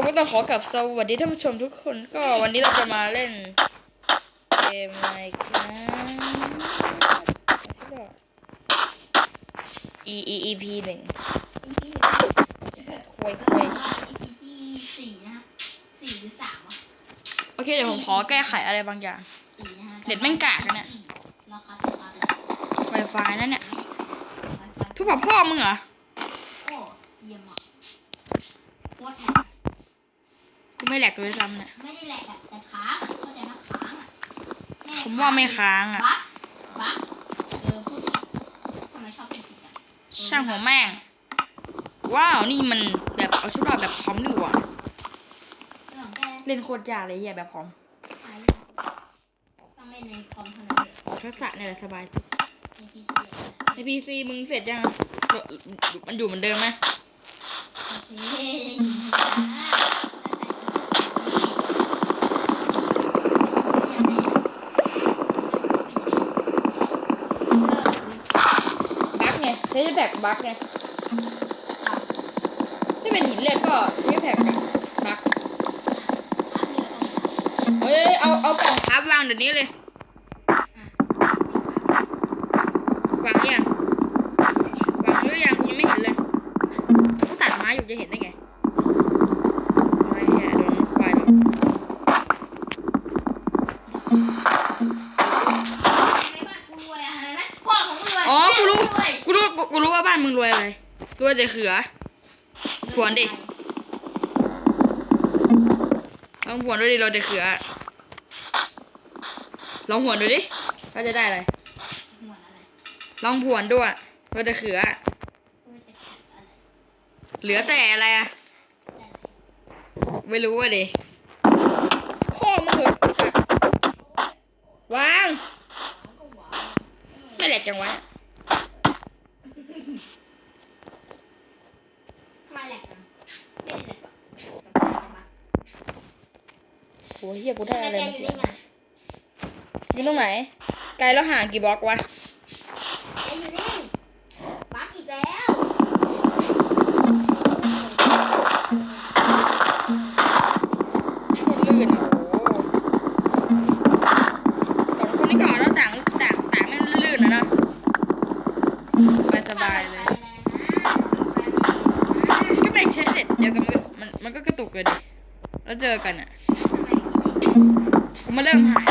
ผมก็ต้องขอกลับสวัสดีท่านผู้ชมทุกคนก็วันนี้เราจะมาเล่นเกมอะไรกัน E E E P หนึ่ง EP ควยควย EP ที่สี่นะครับสี่หรือสามวะโอเคเดี๋ยวผมขอแก้ไขอะไรบางอย่างสี่นะฮะเน็ตแม่งกากอะเนี่ยราคาราคาเลย Wi-Fi นั่นเนี่ย Wi-Fi ทุบกับพ่อมึงเหรอ ไม่แหลกเลยซ้ำเนี่ย ไม่ได้แหลกอะแต่ค้างอะเข้าใจไหมค้างอะแผมว่าไม่ค้างอะบั๊กบั๊กเออพูดผิดทำไมชอบพูดผิดอะช่างหัวแม่ง ว้าว นี่มันแบบเอาชุดรอดแบบพร้อมดีกว่าเรื่องของแกเล่นโคตรยากเลยเหี้ยแบบพร้อมหายากต้องเล่นในคอมเท่านั้นเลยออกทักษะเนี่ยแหละสบายในพีซีไอพีซีมึงเสร็จยัง มันอยู่เหมือนเดิมไหม โอเคยิงธรรมดาแล้วใส่ตัวนี้เออ บั๊กไงใช้แพ็กบั๊กไงถ้าเป็นหินเหล็กก็ใช้แพ็กอะบั๊กเฮ้ยเอาเอากล่องคราฟวางเดี๋ยวนี้เลยานมึงรวยอะไรรวยแต่เขือผวนดิลองผวนดูดิรวยแต่เขือลองผวนดูดิว่าจะได้อะไรหัวอะไรลองผวนด้วยรวยแต่เขือหัวจะอะไรเหลือแต่อะไรอะไม่รู้อะดิพ่อมึงเหอะวาง ไม่แหลกจังวะ ทำไมแหลกจังไม่ได้แหลกหรอก โหเฮียกูได้แต่อะไรแกมาอยู่เสียนี่ไงอยู่ตรงไหน ไกลแล้วห่างกี่บล็อกวะแกอยู่นี่บักอีกแล้วลื่นโอ้โหสองคนนี้ก่อนแล้วต่างต่างต่างไม่ลื่นนะเนาะสบายสบายเลยก็ไม่ใช่เสร็จเดี๋ยวกันมันมันมันก็กระตุกเลยดิแล้วเจอกันอะผ มมาเริ่มหาย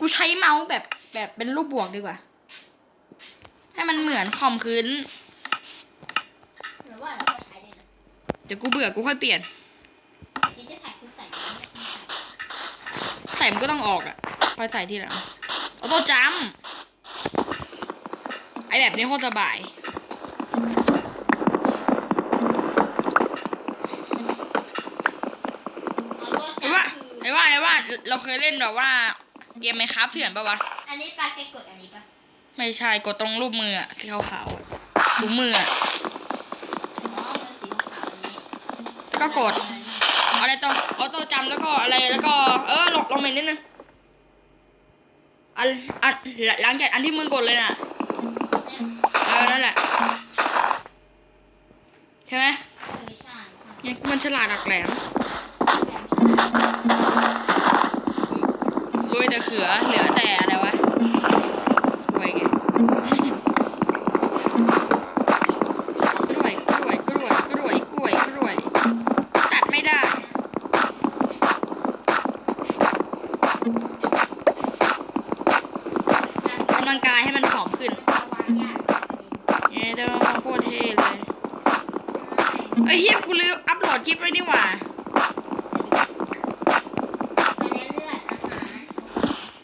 กูใช้เมาส์แบบแบบเป็นรูปบวกดีกว่า ให้มันเหมือนคอมคืนเราจะใช้ได้นะเดี๋ยวกูเบื่อกูค่อยเปลี่ยนใส่มันก็ต้องออกอะค่อยใส่ทีหลังออโต้จัมไอแบบนี้โคตรสบาย ไอ้ว่าไอ้ ว่าไอ้ว่าเราเคยเล่นแบบว่าเกมไหมครับเถื่อนปะวะ อันนี้ปลาแกกดอันนี้ปะไม่ใช่กดตรงรูปมืออะที่ขาวๆอะรูปมืออะอ๋อมือสีขาวนี้แล้วก็กด อะไรตัวออโต้จำแล้วก็อะไรแล้วก็ เออลงลงไปนิดนึงอันอันหลังจากอันที่มึงกดเลยน่ะเออนั่นแหละใช่ไหมเออใช่ใช่เนี่ยมันฉลาดหลักแหลมแหลมฉลาด รวยแต่เขือเหลือแต่อะไรวะรวยไงกล้วยกล้วยกล้วยกล้วยกล้วยกล้วยตัดไม่ได้กำลังกายให้มันผอมขึ้นจะวางยากเย้เด้อโคตรเท่เลยเอ้ยเฮียกูลืมอัพโหลดคลิปไว้นี่หว่า ตอนนี้เลือดอาหาร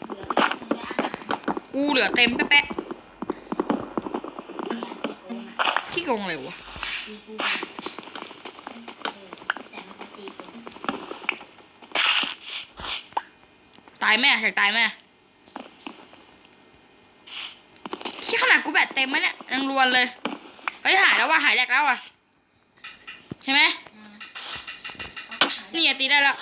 เหลือไปกินด้วยอาหาร กู เหลือเต็มแป๊ะอย่าขี้โกงอะๆที่โกงเลยวะตีกูไปเออแต่มันจะตีกูตายแม่อยากตายแม่ที่ขนาดกูแบตเต็มไหมเนี่ยยังรวนเลยเฮ้ยหายแล้วว่ะหายแรกแล้วว่ะใช่ไหมอืมนี่ไงตีได้แล้ว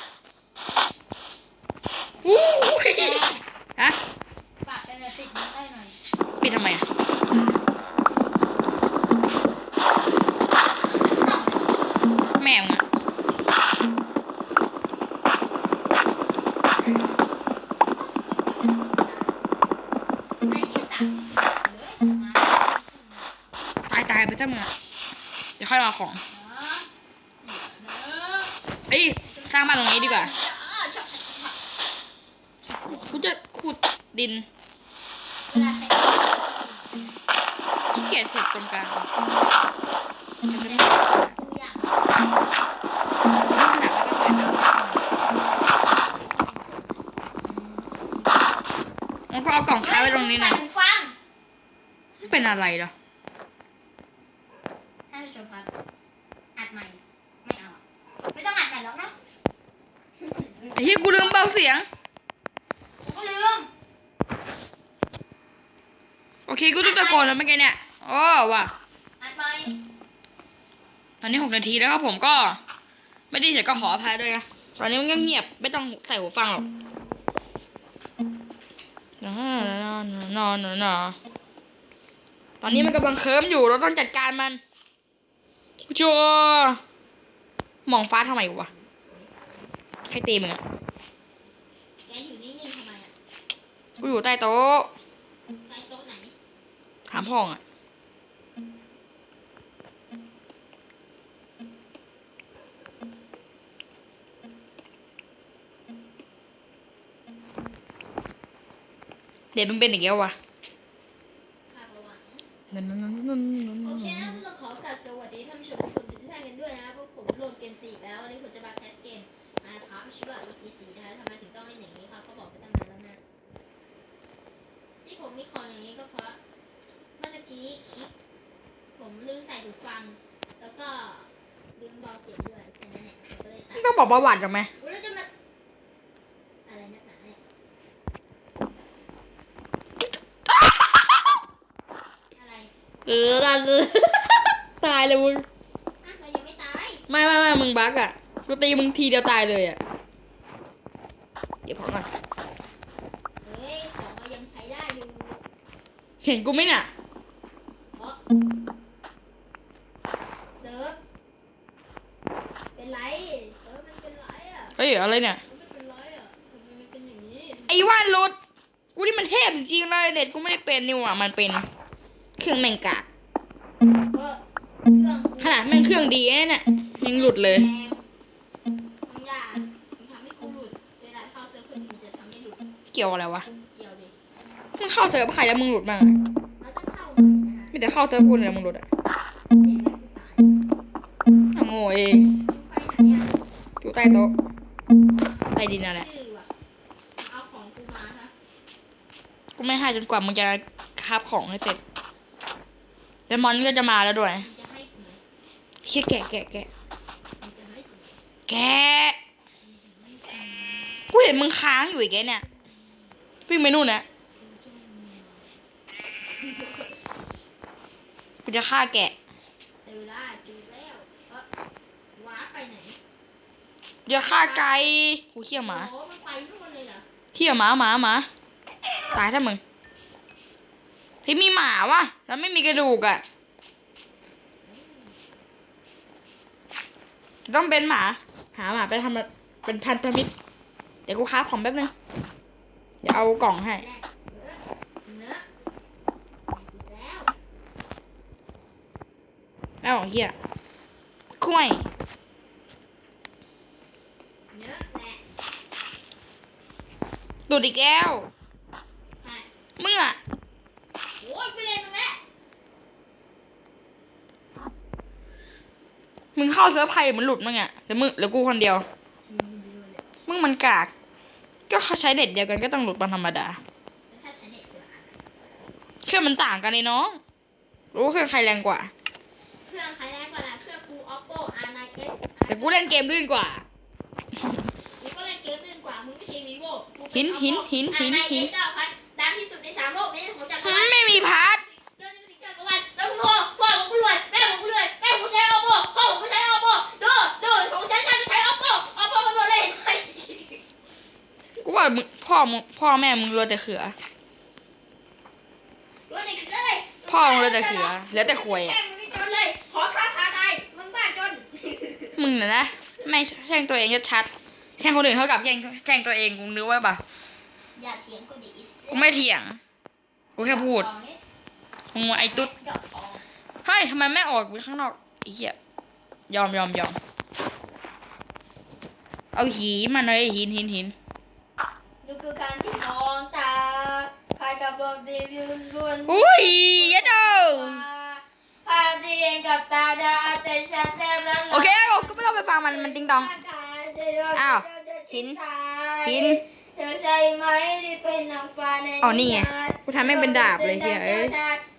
ายไปซะมึงอะเดี๋ยวค่อยมาเอาของเนาะเนาะเอ้ยสร้างบ้านตรงนี้ดีกว่าอ่าช็อตช็อตช็อตช็อตกูจะขุดดินเวลาใช้ขี้เกียจขุดตรงกลางตัวอย่างหนักแล้วก็เกินมันก็เอากล่องค้าไว้ตรงนี้นะใส่หูฟังเป็นอะไรเหรอ ท่านผู้ชมครับอัดใหม่ไม่เอาอะไม่ต้องอัดใหม่หรอกนะ ไอ้ที่กูลืมเบาเสียงกูก็ลืม โอเคกูต้องตะโกนแล้วเมื่อกี้เนี่ยโอ้ว่ะ อัดใหม่ตอนนี้หกนาทีแล้วครับผมก็ ไม่ได้เสียก็ขออภัยด้วยนะ ตอนนี้มันเงียบๆไม่ต้องใส่หูฟังหรอกนอนนอนนอนตอนนี้มันกำลังเคิร์มอยู่เราต้องจัดการมันจัวมองฟ้าทำไมวะใครตีมึงอะ แกอยู่นิ่งๆทำไมอะ กูอยู่ใต้โต๊ะใต้โต๊ะไหนถามพ่องอะเดี๋ยวมันเป็นอีกแล้ววะข้าก็หวังนั่นนั่นนั่นนั่นนั่นโอนั่นเคนะก็ขอกราบสวัสดีท่านผู้ชมทุกคนทุกท่านกันด้วยนะเพราะผมโหลดเกมสี่แล้ววันนี้ผมจะมาแคสเกมมาครับชื่อว่า EP สี่นะคะทำไมถึงต้องเล่นอย่างนี้ครับก็บอกไปตั้งนานแล้วนะ ที่ผมมีของอย่างนี้ก็เพราะเมื่อตะกี้คลิปผมลืมใส่หูฟัง แล้วก็ลืมเบาเสียงด้วยแค่นั้นแหละผมก็เลยตัดต้องบอกประวัติหรอไหมอุ๊ยแล้วจะมาอะไรนักหนาเนี่ยอะไรเออดันตายเลยมึงอะเรายังไม่ตาย ไม่ไม่ไม่มึงบั๊กอะกูตีมึงทีเดียวตายเลยอะ เดี๋ยวพอก่อน เฮ้ยของเรายังใช้ได้อยู่ เห็นกูไหมน่ะเพราะเซิร์ฟเป็นไรเซิร์ฟมันเป็นไรอะเฮ้ยอะไรเนี่ย มันไม่เป็นไรอะทำไมมันเป็นอย่างนี้ไอ้ว่านรถกูนี่มันเทพจริงๆเลยเน็ตกูไม่ได้เป็นนี่หว่ามันเป็น เครื่องแมงกาเพราะเครื่องขนาดแม่งเครื่องดีนะเนี่ยยังหลุดเลย แรงบางอย่างมันทำให้กูหลุดเวลาเข้าเซิร์ฟคนอื่นจะทำให้หลุด เกี่ยวอะไรวะ เกี่ยวดิเพิ่งเข้าเซิร์ฟใครแล้วมึงหลุดมาเราต้องเข้าใหม่นะคะไม่แต่เข้าเซิร์ฟกูเนี่ยมึงหลุดอะเดี๋ยวกูตายอะโง่เองไปไหนเนี่ยอยู่ใต้โต๊ะใต้ดินนั่นแหละชื่อว่ะเอาของกูมานะกูไม่ให้จนกว่ามึงจะคาบของให้เสร็จแล้วมอนก็จะมาแล้วด้วยมึงจะให้กูไหมเชี่ยแกะแกะแกะมึงจะให้กูไหมแกะกูเห็นมึงค้างอยู่อีกแกเนี่ยวิ่งไปนู่นนะ จะฆ่าแกะแต่เวลาจูแล้วเอ้อว้าไปไหนกูจะฆ่าไก่กูเขี้ยหมาโอ้มันไปนู่นเลยเหรอเขี้ยหมาหมาหมาตายถ้ามึงพี่มีหมาวะแล้วไม่มีกระดูกอะ่ะต้องเป็นหมา หาหมาไปทำเป็นพันธมิตร เดี๋ยวกูค้าของแป๊บนึง เดี๋ยวเอากล่องให้ แรกเนื้อเนื้อแล้ว แล้วของเฮียคุ้ยดูดอีกแก้วไปมึงอะโอ้ยไปเลยตรงนี้มึงเข้าเซิร์ฟใครมันหลุดมึงอะหรือมึงหรือกูคนเดียว มึงมันกาก ก็เขาใช้เน็ตเดียวกันก็ต้องหลุดเป็นธรรมดาเน็ตเกลืออันเครื่องมันต่างกันเลยน้องรู้ว่าเครื่องใครแรงกว่า เครื่องใครแรงกว่าล่ะเครื่องกู oppo r9s แต่กูเล่นเกมลื่นกว่า กูก็เล่นเกมลื่นกว่ามึงไม่ใช่ vivo กูเป็ หินหิน Oppo หินหิน R9s หินเก้าพันดังที่สุดในสามโลกนี้ของจักรวาล ไม่มีพาร์ทเดินไปถึงจักรวาลแล้วพ่อพ่อของกูรวยแม่ของกูรวยแม่ของกูใช้ oppo พ่อของกูใช้ oppo ดูดูของฉันฉันก็ใช้ oppo oppo มันหมดเลยเห็นไหมกูว่ามึงพ่อมึงพ่อแม่มึงรวยแต่เขือ รู้ไหนคืออะไรพ่อมึงรวยแต่เขือเหลือแต่ควยแช่อะ งมึงนี่จนเลยขอค้าขาตายมึงบ้าจน มึงน่ะนะไม่แช่งตัวเองชัดๆแช่งคนอื่นเท่ากับแช่งแช่งตัวเองกูนึกว่าปะอย่าเถียงกูดิอิสกูไม่เถียง กูแค่พูดดอกทองนี่มึงไอ้ตุ๊ดดอกทองเฮ้ยทำไมไม่ออกไปข้างนอกไอ้เหี้ยยอมยอมยอมเอาหินมาเลยหินหินหินดูคือการที่มองตาพายกับลมดียืนบนอุ้ยยัดเดาภาพที่เห็นกับตาจะเอาแต่ฉันแทบละลายโอเค ก็ไม่ต้องไปฟังมันมันติงตอง อ้าวหินหิน เธอใช่ไหมที่เป็นนางฟ้าในอ๋อนี่ไงกูทำให้เป็นดาบเลยเหี้ยเอ้ย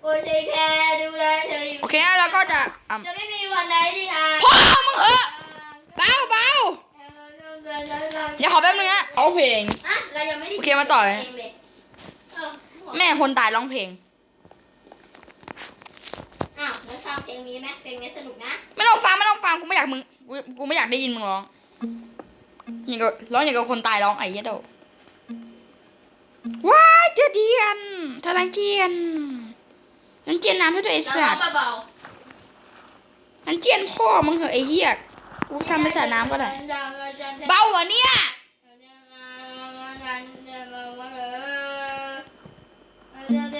โอ้ใช่แค่ดูแลเธออยู่โอเคแล้วก็จะอะจะไม่มีวันไหนที่อาจพอมึงเหอะเบาเบาเดี๋ยวขอแป๊บนึงนะเอาเพลงโอเคมาต่อเลยแม่คนตายร้องเพลงอ้าวแล้วฟังเพลงนี้ไหมเพลงนี้สนุกนะ ไม่ต้องฟังไม่ต้องฟังกูไม่อยากมึง กูกูไม่อยากได้ยินมึงร้องอย่างกับร้องอย่างกับคนตายร้องไอ้เหี้ยเดาว้ายเจอเดียนทลังเจียนนันเจียนน้ำให้ด้วยไอ้เราสัร้อตงว์เบานันเจียนพ่อมึงเหอะไอ้เหี้ยกูๆทำไปใส่น้ำก็ได้เบาเหรอเนี่ย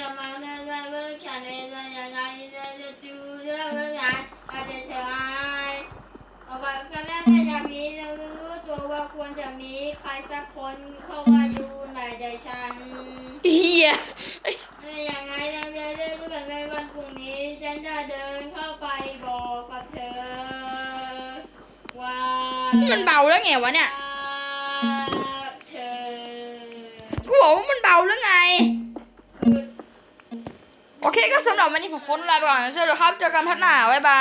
เอาไว้ ควรจะมีใครสักคนเข้ามาอยู่ในใจฉันไอ้เหี้ยยังไงเราจะได้รู้กันในวันพรุ่งนี้ ฉันจะเดินเข้าไปบอกกับเธอ ว่ามันเบาแล้วไงวะเนี่ยรักเธอกูบอกว่ามันเบาแล้วไงคือโอเคก็สำหรับวันนี้ผมโค้ดลาไปก่อนเชื่อเลยครับเจอกันพัฒนาบ๊ายบาย